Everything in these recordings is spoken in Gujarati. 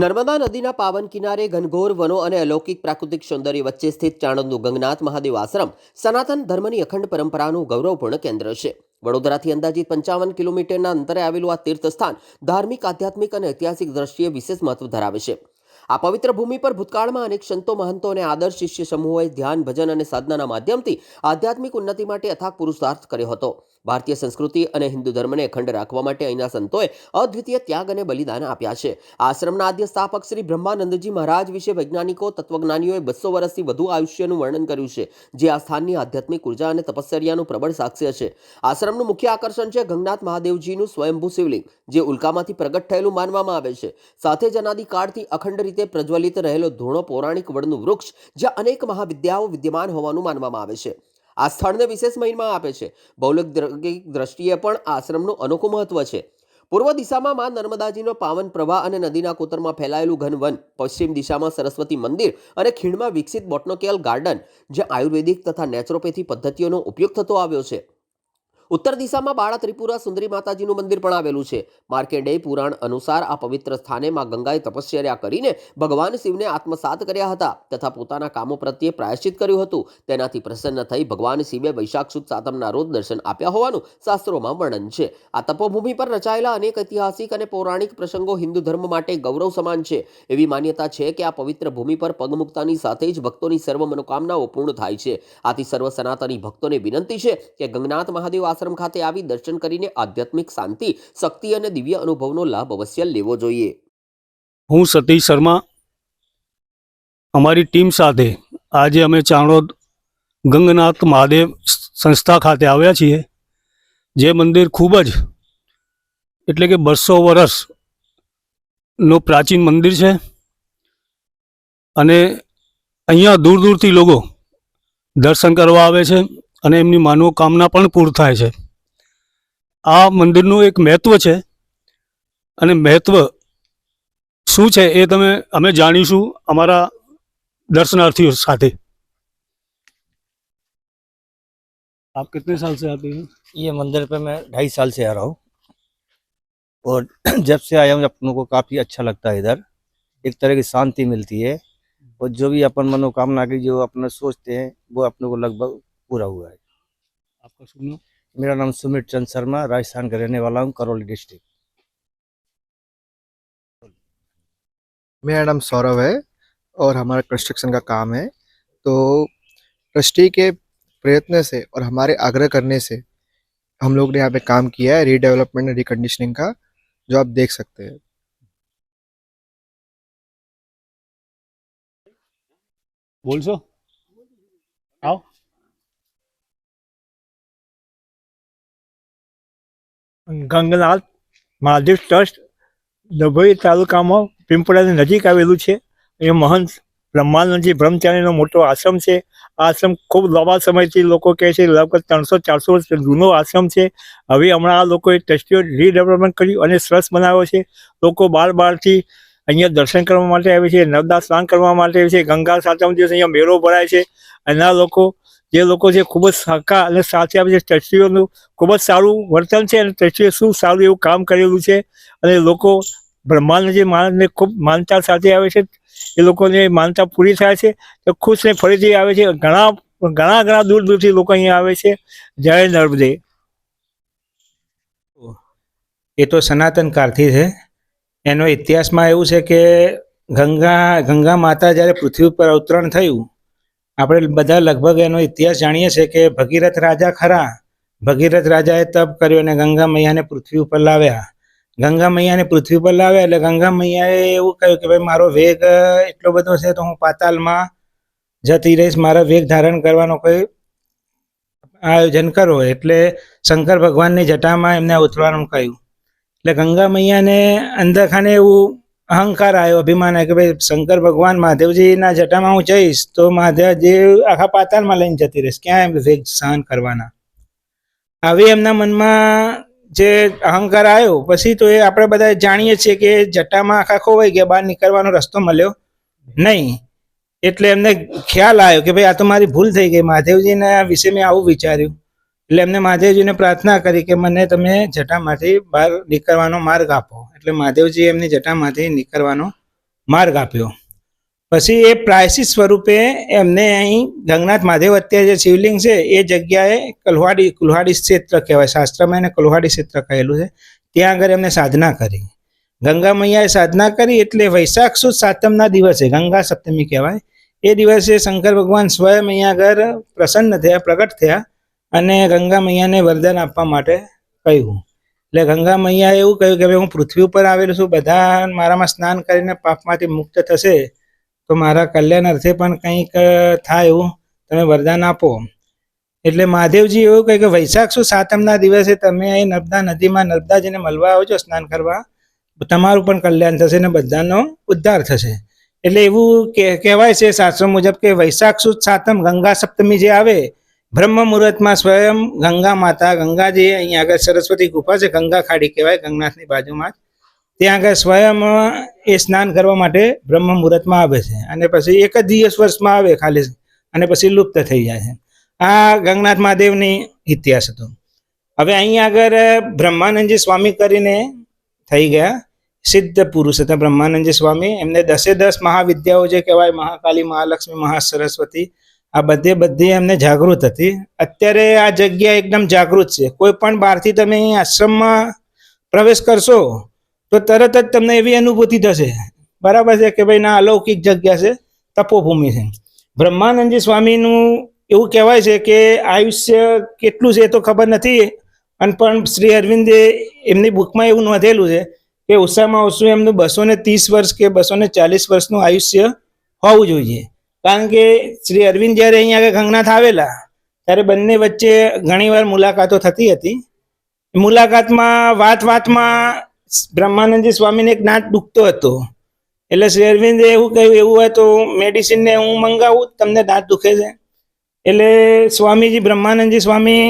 નર્મદા નદીના પાવન કિનારે ઘનઘોર વનો અને અલૌકિક પ્રાકૃતિક સૌંદર્ય વચ્ચે સ્થિત ચાણંદનું ગંગનાથ મહાદેવ આશ્રમ સનાતન ધર્મની અખંડ પરંપરાનું ગૌરવપૂર્ણ કેન્દ્ર છે. વડોદરાથી અંદાજિત પંચાવન કિલોમીટરના અંતરે આવેલું આ તીર્થસ્થાન ધાર્મિક, આધ્યાત્મિક અને ઐતિહાસિક દ્રષ્ટિએ વિશેષ મહત્વ ધરાવે છે. આ પવિત્ર ભૂમિ પર ભૂતકાળમાં અનેક સંતો, મહંતો અને આદર્શ શિષ્ય સમૂહોએ ધ્યાન, ભજન અને સાધનાના માધ્યમથી આધ્યાત્મિક ઉન્નતિ માટે અથાગ પુરુષાર્થ કર્યો હતો. ભારતીય સંસ્કૃતિ અને હિન્દુ ધર્મને અખંડ રાખવા માટે અહીંના સંતોએ અદ્વિતીય ત્યાગ અને બલિદાન આપ્યા છે. આશ્રમના આદ્ય સ્થાપક શ્રી બ્રહ્માનંદજી મહારાજ વિશે વૈજ્ઞાનિકો, તત્વજ્ઞાનીઓએ બસો વર્ષથી વધુ આયુષ્યનું વર્ણન કર્યું છે, જે આ સ્થાનની આધ્યાત્મિક ઊર્જા અને તપશ્ચર્યાનું પ્રબળ સાક્ષ્ય છે. આશ્રમનું મુખ્ય આકર્ષણ છે ગંગનાથ મહાદેવજીનું સ્વયંભૂ શિવલિંગ, જે ઉલ્કામાંથી પ્રગટ થયેલું માનવામાં આવે છે. સાથે જ અનાદિકાળથી અખંડ રીતે પ્રજ્વલિત રહેલો ધૂણો પૌરાણિક વડનું વૃક્ષ, જ્યાં અનેક મહાવિદ્યાઓ વિદ્યમાન હોવાનું માનવામાં આવે છે. આ સ્થળને વિશેષ મહિમા આપે છે. ભૌગોલિક દ્રષ્ટિએ પણ આશ્રમનું અનોખું મહત્વ છે. પૂર્વ દિશામાં માં નર્મદાજીનો પાવન પ્રવાહ અને નદીના કોતરમાં ફેલાયેલું ઘન વન પશ્ચિમ દિશામાં સરસ્વતી મંદિર અને ખીણમાં વિકસિત બોટનોકેલ ગાર્ડન, જ્યાં આયુર્વેદિક તથા નેચરોપેથી પદ્ધતિઓનો ઉપયોગ થતો આવ્યો છે. ઉત્તર દિશામાં બાળા ત્રિપુરા સુંદરી માતાજીનું મંદિર પણ આવેલું છે. માર્કેડે પુરાણ અનુસાર આ પવિત્ર સ્થાને માં ગંગાએ તપશ્ચર્યા કરીને ભગવાન શિવને આત્મસાત કર્યા હતા તથા પોતાના કામો પ્રત્યે પ્રાયશ્ચિત કર્યું હતું. તેનાથી પ્રસન્ન થઈ ભગવાન શિવે વૈશાખ સુદ સાતમના રોજ દર્શન આપ્યા હોવાનું શાસ્ત્રોમાં વર્ણન છે. આ તપોભૂમિ પર રચાયેલા અનેક ઐતિહાસિક અને પૌરાણિક પ્રસંગો હિન્દુ ધર્મ માટે ગૌરવ સમાન છે. એવી માન્યતા છે કે આ પવિત્ર ભૂમિ પર પગમુક્તાની સાથે જ ભક્તોની સર્વ મનોકામનાઓ પૂર્ણ થાય છે. આથી સર્વ સનાતની ભક્તોને વિનંતી છે કે ગંગનાથ મહાદેવ આશ્રમ ખાતે આવી દર્શન કરીને આધ્યાત્મિક શાંતિ, શક્તિ અને દિવ્ય અનુભવનો લાભ અવશ્ય લેવો જોઈએ. હું સતીશ શર્મા, અમારી ટીમ સાથે આજે અમે ચાણોદ ગંગનાથ મહાદેવ સંસ્થા ખાતે આવ્યા છીએ. જે મંદિર ખૂબ જ એટલે કે બસો વર્ષનું પ્રાચીન મંદિર છે અને અહીંયા દૂર દૂરથી લોકો દર્શન કરવા આવે છે. અને એમની માનવકામના પણ પૂર્ણ થાય છે આ મંદિરનું એક મહત્વ છે અને મહત્વ શું છે એ તમે અમે જાણીશું અમારા दर्शनार्थियों સાથે आप कितने साल से आते हैं ये मंदिर पे मैं ढाई साल से आ रहा हूँ और जब से आया हूँ अपनों को काफ़ी अच्छा लगता है इधर एक तरह की शांति मिलती है और जो भी अपन मनोकामना की जो अपना सोचते हैं वो अपने को लगभग पूरा हुआ है। आपका सुनो मेरा नाम सुमित चंद शर्मा राजस्थान का रहने वाला हूँ करौली डिस्ट्रिक्ट। मेरा नाम सौरभ है और हमारा कंस्ट्रक्शन का काम है। तो ट्रस्टी के प्रयत्न से और हमारे आग्रह करने से हम लोग ने यहाँ पे काम किया है रीडेवलपमेंट रिकंडीशनिंग का जो आप देख सकते हैं। बोल सो। आओ। ગંગનાથ મહાદેવ ટ્રસ્ટ ડભોઈ તાલુકામાં પિંપળાની નજીક આવેલું છે. એ મહંત બ્રહ્માનંદજી બ્રહ્મચારીનો મોટો આશ્રમ છે. આશ્રમ ખૂબ લાંબા સમયથી લોકો કહે છે, લગભગ ત્રણસો ચારસો વર્ષ જૂનો આશ્રમ છે. હવે હમણાં આ લોકોએ ટ્રસ્ટીઓ રીડેવલપમેન્ટ કર્યું અને સરસ બનાવ્યો છે. લોકો બાર બારથી અહીંયા દર્શન કરવા માટે આવે છે, નર્મદા સ્નાન કરવા માટે આવે છે. ગંગા સાતમ દિવસ અહીંયા મેળો ભરાય છે અને આ લોકો જે લોકો છે ખૂબ જ સહકાર અને સાથે આવે છે, ટ્રસ્ટીઓનું ખૂબ જ સારું વર્તન છે અને ટ્રસ્ટીએ શું સારું એવું કામ કરેલું છે અને લોકો બ્રહ્માંડ જે માણસને ખૂબ માનતા સાથે આવે છે, એ લોકોને માનતા પૂરી થાય છે, તો ખુશ ને ફરીથી આવે છે, ઘણા ઘણા ઘણા દૂર દૂરથી લોકો અહીંયા આવે છે. જય નર્મદે. એ તો સનાતન કાળથી છે. એનો ઇતિહાસમાં એવું છે કે ગંગા ગંગા માતા જ્યારે પૃથ્વી ઉપર અવતરણ થયું આપણે બધા લગભગ એનો ઇતિહાસ જાણીએ છીએ કે ભગીરથ રાજા ખરા. ભગીરથ રાજાએ તપ કર્યો અને ગંગા મૈયાને પૃથ્વી ઉપર લાવ્યા. ગંગા મૈયાને પૃથ્વી પર લાવ્યા એટલે ગંગા મૈયાએ એવું કહ્યું કે ભાઈ, મારો વેગ એટલો બધો છે તો હું પાતાલમાં જતી રહીશ. મારા વેગ ધારણ કરવાનો કોઈ આયોજન કરો. એટલે શંકર ભગવાનની જટામાં એમને ઉતરવાનું કહ્યું. એટલે ગંગા મૈયાને અંદરખાને એવું અહંકાર આવ્યો, અભિમાન આવ્યો કે ભાઈ શંકર ભગવાન મહાદેવજીના જટામાં હું જઈશ તો મહાદેવજી આખા પાતાળમાં લઈને જતી રહીશ. ક્યાં એમ વેગ સહન કરવાના? આવી એમના મનમાં જે અહંકાર આવ્યો, પછી તો એ આપણે બધા જાણીએ છીએ કે જટામાં આખા ખોવાઈ ગયા, બહાર નીકળવાનો રસ્તો મળ્યો નહીં. એટલે એમને ખ્યાલ આવ્યો કે ભાઈ આ તો મારી ભૂલ થઈ ગઈ, મહાદેવજીના વિશે મેં આવું વિચાર્યું. એટલે એમને મહાદેવજીને પ્રાર્થના કરી કે મને તમે જટામાંથી બહાર નીકળવાનો માર્ગ આપો. એટલે મહાદેવજી એમની જટામાંથી નીકળવાનો માર્ગ આપ્યો. પછી એ પ્રાયસી સ્વરૂપે એમને અહીં ગંગનાથ મહાદેવ અત્યારે જે શિવલિંગ છે, એ જગ્યાએ કલહાડી, કુલ્હાડી ક્ષેત્ર કહેવાય. શાસ્ત્રમાં એને કલ્હાડી ક્ષેત્ર કહેલું છે. ત્યાં આગળ એમને સાધના કરી. ગંગા મૈયાએ સાધના કરી એટલે વૈશાખ સુદ સાતમના દિવસે, ગંગા સપ્તમી કહેવાય, એ દિવસે શંકર ભગવાન સ્વયં અહીંયા આગળ પ્રસન્ન થયા, પ્રગટ થયા. અને ગંગા મૈયાને વરદાન આપવા માટે કહ્યું. એટલે ગંગા મૈયાએ એવું કહ્યું કે ભાઈ હું પૃથ્વી ઉપર આવેલું છું બધા મારામાં સ્નાન કરીને પાપમાંથી મુક્ત થશે, તો મારા કલ્યાણ અર્થે પણ કંઈક થાય એવું તમે વરદાન આપો. એટલે મહાદેવજી એવું કહે કે વૈશાખ શું સાતમના દિવસે તમે અહીં નર્મદા નદીમાં નર્મદાજીને મળવા આવજો સ્નાન કરવા. તમારું પણ કલ્યાણ થશે ને બધાનો ઉદ્ધાર થશે. એટલે એવું કહેવાય છે શાસ્ત્રો મુજબ કે વૈશાખ સુદ સાતમ ગંગા સપ્તમી જે આવે બ્રહ્મ મુહૂર્તમાં સ્વયં ગંગા માતા ગંગાજી અહીંયા આગળ સરસ્વતી ગુફા છે, ગંગા ખાડી કહેવાય, ગંગનાથની બાજુમાં ત્યાં આગળ સ્વયં એ સ્નાન કરવા માટે બ્રહ્મ મુહૂર્તમાં આવે છે. અને પછી એક જ દિવસ વર્ષમાં આવે ખાલી. અને પછી લુપ્ત થઈ જાય છે. આ ગંગનાથ મહાદેવની ઇતિહાસ હતો. હવે અહીંયા આગળ બ્રહ્માનંદજી સ્વામી કરીને થઈ ગયા. સિદ્ધ પુરુષ હતા બ્રહ્માનંદજી સ્વામી. એમને દસે દસ મહાવિદ્યાઓ જે કહેવાય, મહાકાલી, મહાલક્ષ્મી, મહાસરસ્વતી આ બધે બધી એમને જાગૃત હતી. અત્યારે આ જગ્યા એકદમ જાગૃત છે. કોઈ પણ બહારથી તમે આશ્રમમાં પ્રવેશ કરશો, તો તરત જ તમને એવી અનુભૂતિ થશે. બરાબર છે કે ભાઈ ના, અલૌકિક જગ્યા છે, તપોભૂમિ છે. બ્રહ્માનંદજી સ્વામીનું એવું કહેવાય છે કે આયુષ્ય કેટલું છે એ તો ખબર નથી, અને પણ શ્રી અરવિંદે એમની બુકમાં એવું નોંધેલું છે કે ઓછામાં ઓછું એમનું બસો ને ત્રીસ વર્ષ કે બસો ને ચાલીસ વર્ષનું આયુષ્ય હોવું જોઈએ. કારણ કે શ્રી અરવિંદ જ્યારે અહીંયા આગળ ગંગનાથ આવેલા, ત્યારે બંને વચ્ચે ઘણીવાર મુલાકાતો થતી હતી. મુલાકાતમાં વાત વાતમાં બ્રહ્માનંદજી સ્વામીને એક દાંત દુખતો હતો. એટલે શ્રી અરવિંદે એવું કહ્યું, એવું હોય તો મેડિસિનને હું મંગાવું, તમને દાંત દુખે છે. એટલે સ્વામીજી, બ્રહ્માનંદજી સ્વામી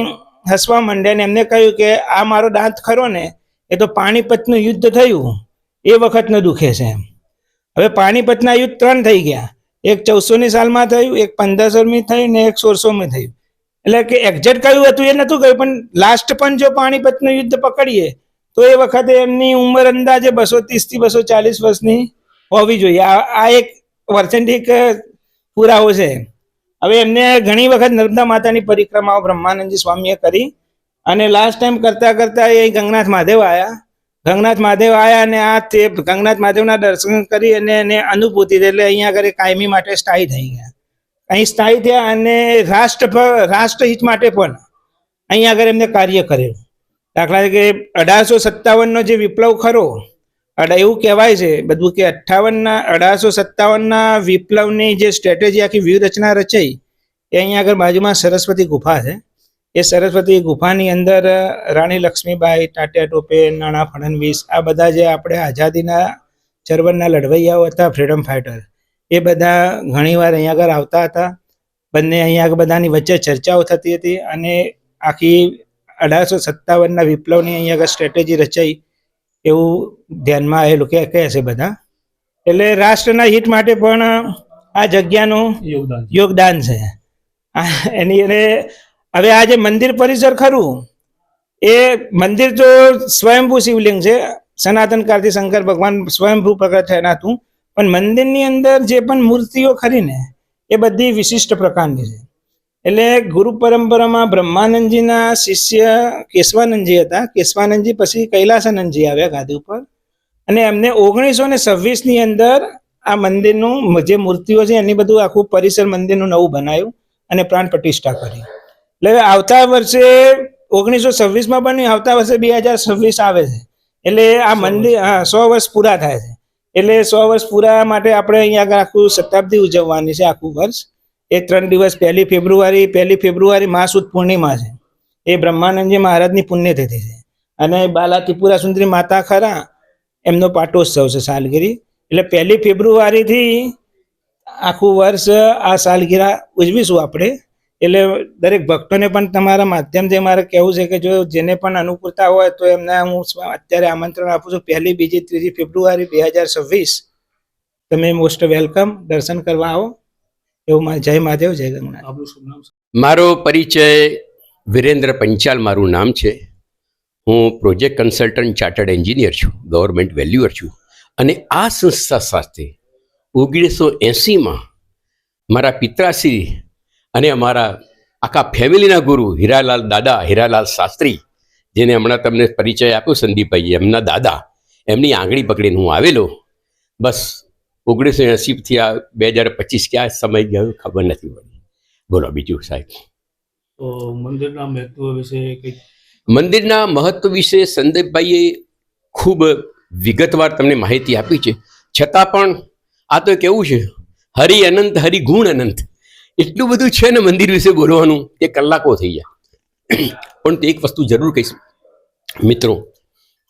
હસવા માંડ્યા ને એમને કહ્યું કે, આ મારો દાંત ખરો ને, એ તો પાણીપતનું યુદ્ધ થયું, એ વખતનો દુખે છે. હવે પાણીપતના યુદ્ધ ત્રણ થઈ ગયા. એક ચૌદસોની સાલમાં થયું, એક પંદરસોમી થયું ને એક સોળસોમી થયું. એટલે કે એક્ઝેક્ટ કયું હતું એ નતું કહ્યું પણ લાસ્ટ પણ જો પાણીપતનું યુદ્ધ પકડીએ, તો એ વખતે એમની ઉંમર અંદાજે બસો ત્રીસથી બસો ચાલીસ વર્ષની હોવી જોઈએ. આ એક વર્થેન્ટિક પુરાવો છે. હવે એમને ઘણી વખત નર્મદા માતાની પરિક્રમાઓ બ્રહ્માનંદજી સ્વામીએ કરી અને લાસ્ટ ટાઈમ કરતા કરતા એ ગંગનાથ મહાદેવ આવ્યા ગંગનાથ મહાદેવ આવ્યા અને આ તે ગંગનાથ મહાદેવના દર્શન કરી અને એને અનુભૂતિ. એટલે અહીંયા આગળ કાયમી માટે સ્થાયી થઈ ગયા અહીં સ્થાયી થયા અને રાષ્ટ્ર રાષ્ટ્રહિત માટે પણ અહીંયા આગળ એમને કાર્ય કરેલું દાખલા તરીકે અઢારસો સત્તાવનનો જે વિપ્લવ ખરો એવું કહેવાય છે, બધું કે અઠ્ઠાવનના, અઢારસો સત્તાવનના વિપ્લવની જે સ્ટ્રેટેજી આખી વ્યૂહરચના રચાઈ, એ અહીંયા આગળ બાજુમાં સરસ્વતી ગુફા છે એ સરસ્વતી ગુફાની અંદર રાણી લક્ષ્મીબાઈ ટાટિયા ટોપે નાણા ફડણવીસ આ બધા જે આપણે આઝાદીના ચરવનના લડવૈયાઓ હતા ફ્રીડમ ફાઇટર એ બધા ઘણીવાર અહીંયા આગળ આવતા હતા. બંને અહીંયા આગળ બધાની વચ્ચે ચર્ચાઓ થતી હતી અને આખી અઢારસો સત્તાવનના વિપ્લવની અહીંયા આગળ સ્ટ્રેટેજી રચાઈ એવું ધ્યાનમાં આવેલું કે કહે છે બધા. એટલે રાષ્ટ્રના હિત માટે પણ આ જગ્યાનું યોગદાન યોગદાન છે. એની એને હવે આ જે મંદિર પરિસર ખરું, એ મંદિર તો સ્વયંભૂ શિવલિંગ છે, સનાતન કાળથી શંકર ભગવાન સ્વયંભૂ પ્રગટ થયેલા હતું પણ મંદિરની અંદર જે પણ મૂર્તિઓ ખરી ને, એ બધી વિશિષ્ટ પ્રકારની છે. એટલે ગુરુ પરંપરામાં બ્રહ્માનંદજીના શિષ્ય કેશવાનંદજી હતા, કેશવાનંદજી પછી કૈલાસાનંદજી આવ્યા ગાદી ઉપર. અને એમને ઓગણીસો ને છવ્વીસની અંદર આ મંદિરનું જે મૂર્તિઓ છે, એની બધું આખું પરિસર મંદિરનું નવું બનાવ્યું અને પ્રાણ પ્રતિષ્ઠા કરી. એટલે આવતા વર્ષે ઓગણીસો છવ્વીસમાં બન્યું આવતા વર્ષે બે હજાર છવ્વીસ આવે છે. એટલે આ મંદિર હા સો વર્ષ પૂરા થાય છે. એટલે સો વર્ષ પૂરા માટે આપણે અહીંયા આગળ આખું શતાબ્દી ઉજવવાની છે આખું વર્ષ. એ ત્રણ દિવસ પહેલી ફેબ્રુઆરી પહેલી ફેબ્રુઆરી મા સુદ પૂર્ણિમા છે. એ બ્રહ્માનંદજી મહારાજની પુણ્યતિથિ છે. અને બાલા ત્રિપુરા સુંદરી માતા ખરા એમનો પાટોત્સવ છે સાલગીરી. એટલે પહેલી ફેબ્રુઆરીથી આખું વર્ષ આ સાલગીરા ઉજવીશું આપણે. એટલે દરેક ભક્તોને પણ તમારા માધ્યમથી મારે કહેવું છે કે જો જેને પણ અનુકૂળતા હોય તો એમને હું અત્યારે આમંત્રણ આપું છું. પહેલી બીજી ત્રીજી ફેબ્રુઆરી બે હજાર છવ્વીસ તમે મોસ્ટ વેલકમ દર્શન કરવા આવો. એવું જય મહાદેવ જય નામ મારો પરિચય વિરેન્દ્ર પંચાલ મારું નામ છે. હું પ્રોજેક્ટ કન્સલ્ટન્ટ ચાર્ટર્ડ એન્જિનિયર છું. ગવર્મેન્ટ વેલ્યુઅર છું. અને આ સંસ્થા સાથે ઓગણીસો એંસીમાં મારા પિતાશ્રી અને અમારા આખા ફેમિલીના ગુરુ હીરાલાલ દાદા હીરાલાલ શાસ્ત્રી જેને હમણાં તમને પરિચય આપ્યો સંદીપભાઈ એમના દાદા એમની આંગળી પકડીને હું આવેલો. બસ ઓગણીસો એંસીથી આ બે હજાર પચીસ ક્યાં સમય ગયો ખબર નથી પડી. બોલો બીજું સાહેબ. તો મંદિરના મહત્વ વિશે કંઈક? મંદિરના મહત્વ વિશે સંદીપભાઈએ ખૂબ વિગતવાર તમને માહિતી આપી છે. છતાં પણ આ તો કેવું છે? હરિ અનંત હરિ ગુણ અનંત. એટલું બધું છે ને મંદિર વિશે બોલવાનું કે કલાકો થઈ જાય પણ તે એક વસ્તુ જરૂર કહીશ, મિત્રો,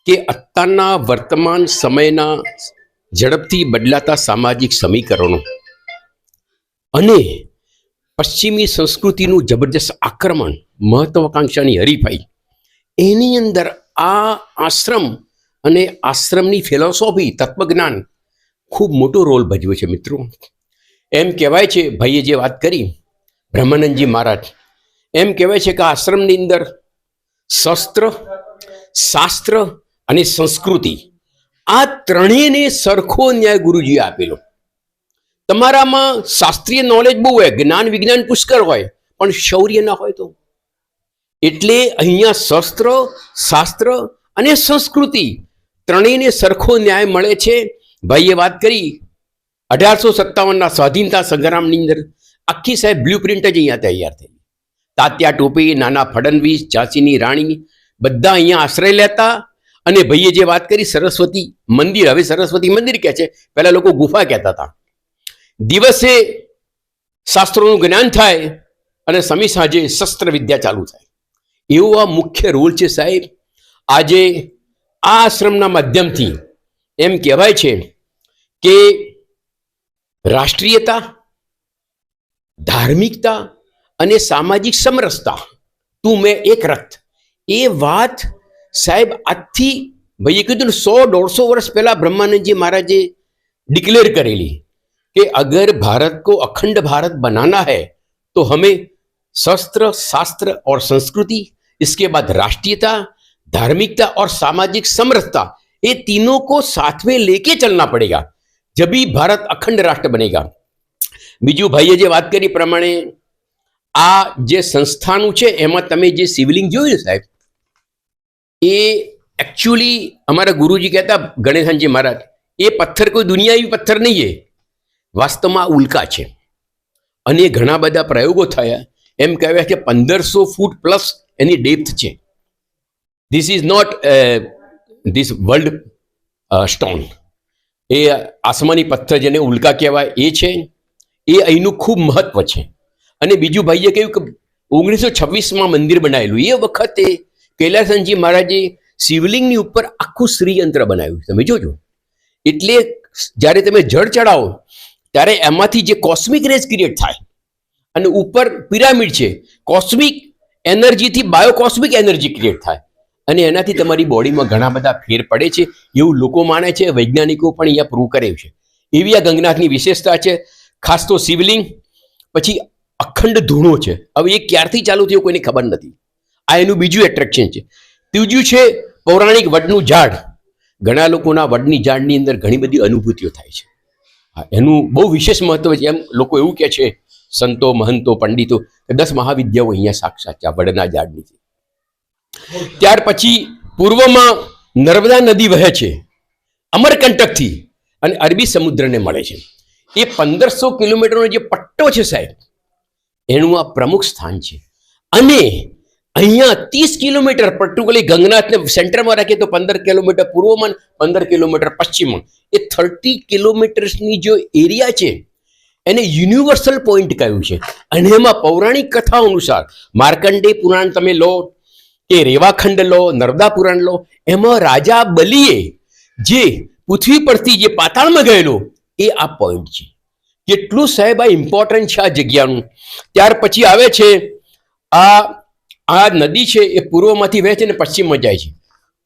કે અત્યારના વર્તમાન સમયના ઝડપથી બદલાતા સામાજિક સમીકરણો અને પશ્ચિમી સંસ્કૃતિનું જબરજસ્ત આક્રમણ, મહત્વાકાંક્ષાની હરીફાઈ, એની અંદર આ આશ્રમ અને આશ્રમની ફિલોસોફી, તત્વજ્ઞાન ખૂબ મોટો રોલ ભજવે છે, મિત્રો. એમ કહેવાય છે, ભાઈએ જે વાત કરી, બ્રહ્માનંદજી મહારાજ, એમ કહેવાય છે કે આશ્રમની અંદર શસ્ત્ર, શાસ્ત્ર અને સંસ્કૃતિ, આ ત્રણેયને સરખો ન્યાય ગુરુજીએ આપેલો. તમારામાં શાસ્ત્રીય નોલેજ બહુ હોય, જ્ઞાન, વિજ્ઞાન પુષ્કળ હોય, પણ શૌર્ય ના હોય તો? એટલે અહીંયા શસ્ત્ર, શાસ્ત્ર અને સંસ્કૃતિ ત્રણેયને સરખો ન્યાય મળે છે. ભાઈએ વાત કરી અઢારસો સત્તાવનના સ્વાધીનતા સંગ્રામની અંદર આખી સાહેબ બ્લુ પ્રિન્ટ જ અહીંયા તૈયાર થઈ. તાત્યા ટોપી, નાના ફડણવીસ, ઝાંસીની રાણી બધા અહીંયા આશ્રય લેતા અને ભાઈએ જે વાત કરી, સરસ્વતી મંદિર, હવે સરસ્વતી મંદિર કહે છે, પહેલાં લોકો ગુફા કહેતા હતા. દિવસે શાસ્ત્રોનું જ્ઞાન થાય અને સમી સાંજે શસ્ત્ર વિદ્યા ચાલુ થાય. એવો આ મુખ્ય રોલ છે સાહેબ. આજે આ આશ્રમના માધ્યમથી એમ કહેવાય છે કે રાષ્ટ્રીયતા ધાર્મિકતા અને સામાજિક સમરસતા તું મેં એક રથ એ વાત સાહેબ આજથી ભાઈએ કીધું ને સો દોઢસો વર્ષ પહેલા બ્રહ્માનંદજી મહારાજે ડિક્લેર કરેલી कि अगर भारत को अखंड भारत बनाना है तो हमें शस्त्र शास्त्र और संस्कृति इसके बाद राष्ट्रीयता धार्मिकता और सामाजिक समरसता ये तीनों को साथ में लेके चलना पड़ेगा જબી ભારત અખંડ રાષ્ટ્ર બનેગા બીજું ભાઈએ જે વાત કરી પ્રમાણે આ જે સંસ્થાનું છે એમાં તમે જે સિવલિંગ જોયું સાહેબ એ એકચ્યુઅલી અમારા ગુરુજી કહેતા ગણેશાનજી મહારાજ એ પથ્થર કોઈ દુનિયા એવી પથ્થર નહીં એ વાસ્તવમાં ઉલ્કા છે અને ઘણા બધા પ્રયોગો થયા એમ કહેવાય કે પંદરસો ફૂટ પ્લસ એની ડેપ્થ છે this is not this world stone એ આસમાની પથ્થર જેને ઉલ્કા કહેવાય, એ છે. એ અહીંનું ખૂબ મહત્વ છે. અને બીજું ભાઈએ કહ્યું કે ઓગણીસો છવ્વીસમાં મંદિર બનાવેલું. એ વખતે કૈલાસનજી મહારાજે શિવલિંગની ઉપર આખું શ્રીયંત્ર બનાવ્યું. તમે જોજો. એટલે જ્યારે તમે જળ ચડાવો, ત્યારે એમાંથી જે કોસ્મિક રેઝ ક્રિએટ થાય, અને ઉપર પિરામિડ છે કોસ્મિક એનર્જીથી બાયોકોસ્મિક એનર્જી ક્રિએટ થાય. અને એનાથી તમારી બોડીમાં ઘણા બધા ફેર પડે છે એવું લોકો માને છે, વૈજ્ઞાનિકો પણ અહીંયા પ્રૂવ કરે છે. એવી આ ગંગનાથની વિશેષતા છે, ખાસ તો શિવલિંગ, પછી અખંડ ધૂણો છે. હવે એ ક્યારથી ચાલુ થયું કોઈને ખબર નથી. આ એનું બીજું એટ્રેક્શન છે. ત્રીજું છે, પૌરાણિક વડનું ઝાડ. ઘણા લોકોના વડની ઝાડની અંદર ઘણી બધી અનુભૂતિઓ થાય છે. એનું બહુ વિશેષ મહત્વ છે. એમ લોકો એવું કહે છે, સંતો, મહંતો, પંડિતો, કે દસ મહાવિદ્યાઓ અહીંયા સાક્ષાત છે, આ વડના ઝાડની. છે ત્યાર પછી પૂર્વમાં નર્મદા નદી વહે છે, અમરકંટકથી, અને અરબી સમુદ્રને મળે છે. એ પંદરસો કિલોમીટરનો જે પટ્ટો છે સાહેબ, એનું આ પ્રમુખ સ્થાન છે. અને અહીંયા ત્રીસ કિલોમીટર, પર્ટિક્યુલરલી ગંગનાથને સેન્ટરમાં રાખીએ તો પંદર કિલોમીટર પૂર્વમાં પંદર કિલોમીટર પશ્ચિમમાં. એ થર્ટી કિલોમીટર્સની જો એરિયા છે, એને યુનિવર્સલ પોઈન્ટ કહ્યું છે. અને એમાં પૌરાણિક કથાઓ અનુસાર માર્કંડે પુરાણ તમે લો કે રેવાખંડ લો નર્મદા પુરાણ લો એમાં રાજા બલીએ જે પૃથ્વી પરથી જે પાતાળમાં ગયેલો, એ આ પોઈન્ટ છે. કેટલું સાહેબ આ ઇમ્પોર્ટન્ટ છે આ જગ્યાનું. ત્યાર પછી આવે છે આ આ નદી છે એ પૂર્વમાંથી વહે છે ને પશ્ચિમમાં જાય છે.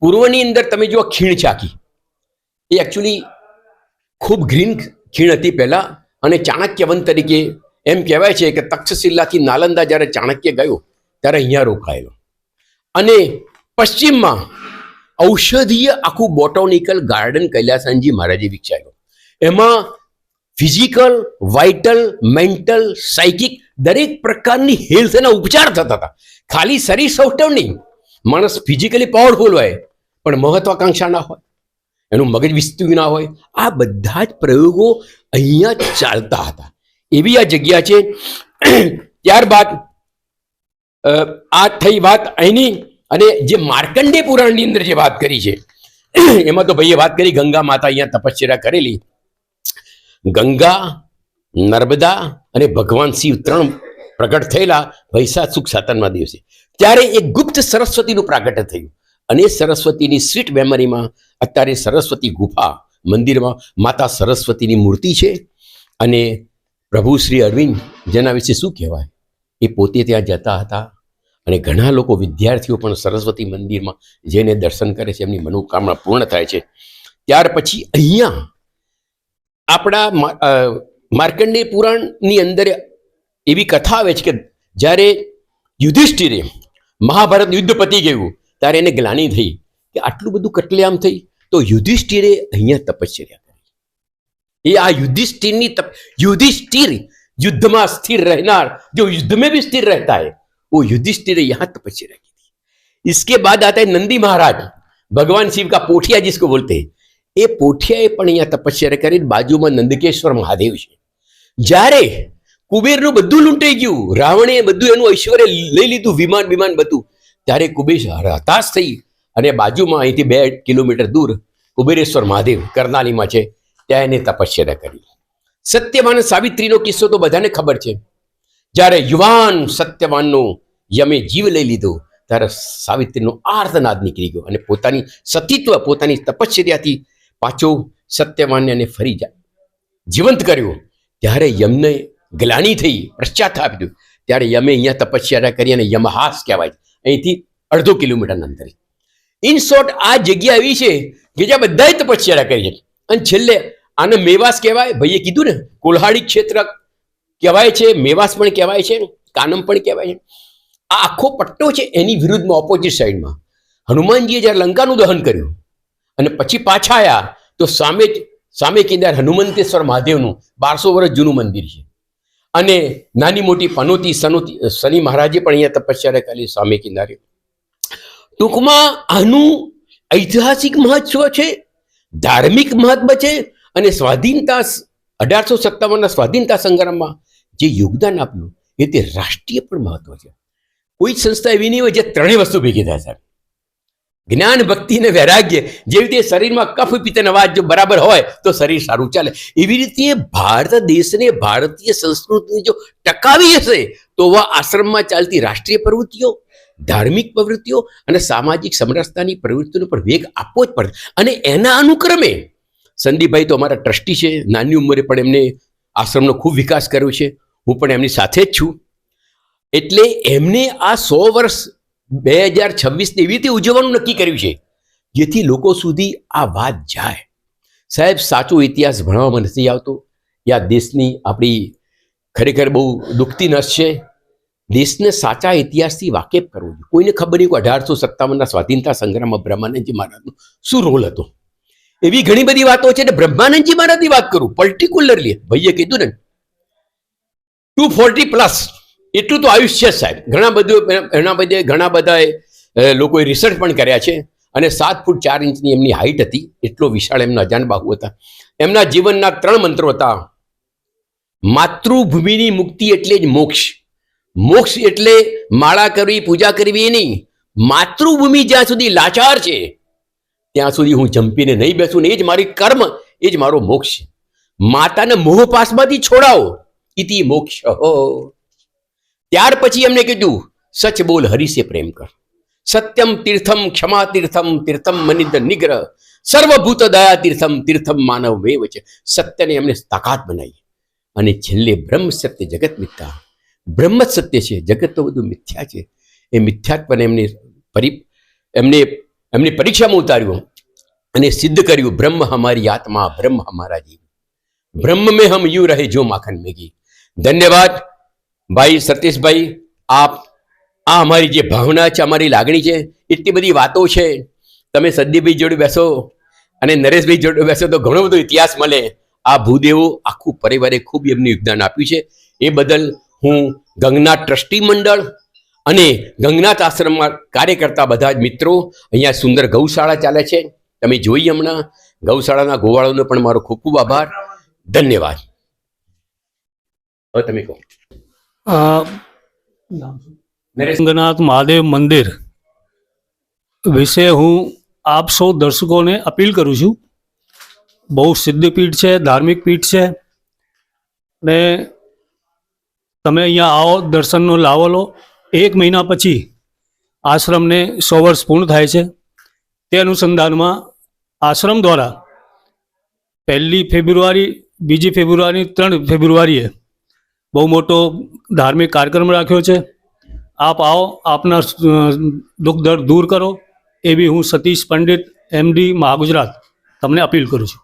પૂર્વની અંદર તમે જો ખીણ ચાકી. એ એકચ્યુઅલી ખૂબ ગ્રીન ખીણ હતી પહેલાં અને ચાણક્યવન તરીકે એમ કહેવાય છે કે તક્ષશિલાથી નાલંદા જ્યારે ચાણક્ય ગયો, ત્યારે અહીંયા રોકાયેલો. અને પશ્ચિમમાં ઔષધીય આખું બોટોનિકલ ગાર્ડન કૈલાસનજી મહારાજે વિકસાવ્યું. એમાં ફિઝિકલ, વાઇટલ, મેન્ટલ સાયકિક દરેક પ્રકારની હેલ્થના ઉપચાર થતા હતા. ખાલી શરીર સૌષ્ઠવ નહીં, માણસ ફિઝિકલી પાવરફુલ હોય, પણ મહત્વાકાંક્ષા ના હોય, એનું મગજ વિસ્તૃત ના હોય, આ બધા જ પ્રયોગો અહીંયા ચાલતા હતા. એવી આ જગ્યા છે. ત્યારબાદ આ થઈ વાત અહીંની અને જે માર્કંડે પુરાણની અંદર જે વાત કરી છે, એમાં તો ભાઈએ વાત કરી, ગંગા માતા અહીંયા તપશ્ચર્યા કરેલી. ગંગા, નર્મદા અને ભગવાન શિવ ત્રણ પ્રગટ થયેલા વૈશાખ સુખ સાતનમાં દિવસે. ત્યારે એક ગુપ્ત સરસ્વતીનું પ્રાગટ્ય થયું અને સરસ્વતીની સ્વીટ મેમરીમાં અત્યારે સરસ્વતી ગુફા મંદિરમાં માતા સરસ્વતીની મૂર્તિ છે અને પ્રભુ શ્રી અરવિંદ જેના વિશે શું કહેવાય? એ પોતે ત્યાં જતા હતા. અને ઘણા લોકો વિદ્યાર્થીઓ પણ સરસ્વતી મંદિરમાં જઈને દર્શન કરે છે. એમની મનોકામના પૂર્ણ થાય છે. ત્યાર પછી અહીંયા આપણા માર્કંડેય પુરાણની અંદર એવી કથા આવે છે કે જ્યારે યુધિષ્ઠિરે મહાભારત યુદ્ધ પતી ગયું, ત્યારે એને ગ્લાની થઈ કે આટલું બધું કટલેઆમ થઈ તો યુધિષ્ઠિરે અહીંયા તપશ્ચર્યા કરી. એ આ યુધિષ્ઠિરની તપ, યુધિષ્ઠિર युद्ध स्थिर रहना जो युद्ध में भी स्थिर रहता है वो युधिष्ठिर यहां तपस्या की थी इसके बाद आता है नंदी महाराज भगवान शिव का पोठिया जिसको बोलते हैं એ પોઠિયાએ પણ અહીંયા તપસ્યા કરી બાજુમાં નંદકેશ્વર મહાદેવ છે જ્યારે કુબેરનું બધું લૂંટાઈ ગયું રાવણે બધું એનું ઐશ્વર્ય લઈ લીધું વિમાન વિમાન બધું ત્યારે કુબેર હતાશ થઈ અને બાજુમાં અહીંથી બે કિલોમીટર દૂર કુબેરેશ્વર મહાદેવ કરનાલીમાં છે ત્યાં એને તપસ્યા કરી સત્યવાન સાવિત્રીનો કિસ્સો તો બધાને ખબર છે. જ્યારે યુવાન સત્યવાનનો યમે જીવ લઈ લીધો, ત્યારે સાવિત્રીનો આર્તનાદ નીકળી ગયો અને પોતાની સતીત્વ, પોતાની તપશ્ચર્યાથી પાછો સત્યવાનને અને ફરી જાય જીવંત કર્યો. ત્યારે યમને ગ્લાની થઈ પશ્ચાતાપ થયું ત્યારે યમે અહીંયા તપસ્યા કરી અને યમહાસ કહેવાય અહીંથી અડધો કિલોમીટરના અંતરે. ઇન શોર્ટ, આ જગ્યા એવી છે કે જ્યાં બધાએ તપસ્યા કરી છે. અને છેલ્લે આને મેવાસ કહેવાય? ભાઈએ કીધું ને, કોલ્હાડી ક્ષેત્ર કહેવાય છે, મેવાસ પણ કહેવાય છે, કાનમ પણ કહેવાય છે. આ આખો પટ્ટો છે એની વિરુદ્ધમાં ઓપોઝિટ સાઈડમાં હનુમાનજીએ જ્યારે લંકાનું દહન કર્યું અને પછી પાછા આવ્યા તો સામે સામે કિનારે હનુમંતેશ્વર મહાદેવનું બારસો વર્ષ જૂનું મંદિર છે. અને નાની મોટી પનોતી, સનોતી શનિ મહારાજે પણ અહીંયા તપસ્યા કરેલી સામે કિનારે. ટૂંકમાં આનું ઐતિહાસિક મહત્વ છે, ધાર્મિક મહત્વ છે અને સ્વાધીનતા અઢારસો સત્તાવનના સ્વાધીનતા સંગ્રામમાં જે યોગદાન આપ્યું, એ તે રાષ્ટ્રીય પણ મહત્વ છે. કોઈ સંસ્થા એવી નહીં હોય જે ત્રણેય વસ્તુ ભેગી થાય સાહેબ. જ્ઞાન, ભક્તિ અને વૈરાગ્ય જેવી રીતે શરીરમાં કફ પિત્તન અવાજ જો બરાબર હોય, તો શરીર સારું ચાલે. એવી રીતે ભારત દેશને ભારતીય સંસ્કૃતિને જો ટકાવી હશે, તો આ આશ્રમમાં ચાલતી રાષ્ટ્રીય પ્રવૃત્તિઓ, ધાર્મિક પ્રવૃત્તિઓ અને સામાજિક સમરસતાની પ્રવૃત્તિનો પણ વેગ આપવો જ પડે. અને એના અનુક્રમે સંદીપભાઈ તો અમારા ટ્રસ્ટી છે, નાની ઉંમરે પણ એમને આશ્રમનો ખૂબ વિકાસ કર્યો છે. હું પણ એમની સાથે જ છું. એટલે એમને આ સો વર્ષ બે હજાર છવ્વીસને એવી રીતે ઉજવવાનું નક્કી કર્યું છે, જેથી લોકો સુધી આ વાત જાય. સાહેબ, સાચો ઇતિહાસ ભણવામાં નથી આવતો. આ દેશની આપણી ખરેખર બહુ દુખતી નસ છે. દેશને સાચા ઇતિહાસથી વાકેફ કરવો જોઈએ. કોઈને ખબર નહીં કે અઢારસો સત્તાવનના સ્વાધીનતા સંગ્રામમાં બ્રહ્માનંદજી મહારાજનો શું રોલ હતો? એવી ઘણી બધી વાતો છે ને બ્રહ્માનંદજી મહારાજની વાત કરું પર્ટિક્યુલરલી ભાઈએ કીધું ને. ટુ ફોર્ટી પ્લસ એટલું તો આયુષ્ય સાહેબ. ઘણા બધું, ઘણા બધે, ઘણા બધાએ લોકોએ રિસર્ચ પણ કર્યા છે અને સાત ફૂટ ચાર ઇંચની એમની હાઈટ હતી. એટલો વિશાળ એમના અજાન બાહુ હતા. એમના જીવનના ત્રણ મંત્રો હતા. માતૃભૂમિની મુક્તિ એટલે જ મોક્ષ. મોક્ષ એટલે માળા કરવી, પૂજા કરવી એ નહીં. માતૃભૂમિ જ્યાં સુધી લાચાર છે ત્યાં સુધી હું જંપીને નહીં બેસું ને એ જ મારી કર્મ, એ જ મારો મોક્ષ છે. માતાને મોહપાસમાંથી છોડાવો, ઇતિ મોક્ષ. ત્યાર પછી એમને કીધું, સચ બોલ હરિસે પ્રેમ કર. સત્યમ તીર્થમ ક્ષમા તીર્થમ તીર્થમ મનિદ નિગ્રહ. સર્વભૂત દયા તીર્થમ તીર્થમ માનવ વેવ છે. સત્યને એમને તાકાત બનાવી. અને છેલ્લે બ્રહ્મ સત્ય જગત મિથ્યા. બ્રહ્મ સત્ય છે, જગત તો બધું મિથ્યા છે. એ મિથ્યાત્મને એમને પરી એમને એમની પરીક્ષામાં ઉતાર્યું. અને સિદ્ધ કર્યું, બ્રહ્મ હમારી આત્મા, બ્રહ્મ હમારા જીવ. બ્રહ્મ મેં હમ યુ રહે જો માખન મેગી. ધન્યવાદ. ભાઈ સતીશભાઈ, આપ, આ અમારી જે ભાવના છે, અમારી લાગણી છે, એટલી બધી વાતો છે. તમે સદીભાઈ જોડે બેસો અને નરેશભાઈ જોડે બેસો તો ઘણો બધો ઇતિહાસ મળે. આ ભૂદેવો, આખું પરિવારે ખૂબ એમનું યોગદાન આપ્યું છે. એ બદલ હું ગંગના ટ્રસ્ટી મંડળ અને ગંગનાથ આશ્રમમાં કાર્ય કરતા બધા જ મિત્રો અહીંયા સુંદર ગૌશાળા ચાલે છે. તમે જોઈ હમણાં ગૌશાળાના ગોવાળોનો પણ મારો ખૂબ ખૂબ આભાર. ધન્યવાદ. હવે તમે કહો. ગંગનાથ મહાદેવ મંદિર વિશે હું આપ સૌ દર્શકોને અપીલ કરું છું. બહુ સિદ્ધપીઠ છે ધાર્મિક પીઠ છે. ને તમે અહીંયા આવો દર્શનનો લાવો લો. એક મહિના પછી આશ્રમને સો વર્ષ પૂર્ણ થાય છે. તે અનુસંધાનમાં આશ્રમ દ્વારા પહેલી ફેબ્રુઆરી, બીજી ફેબ્રુઆરી, ત્રણ ફેબ્રુઆરીએ બહુ મોટો ધાર્મિક કાર્યક્રમ રાખ્યો છે. આપ આવો, આપના દુઃખ દર્દ દૂર કરો એવી હું સતીશ પંડિત એમડી મહાગુજરાત તમને અપીલ કરું છું.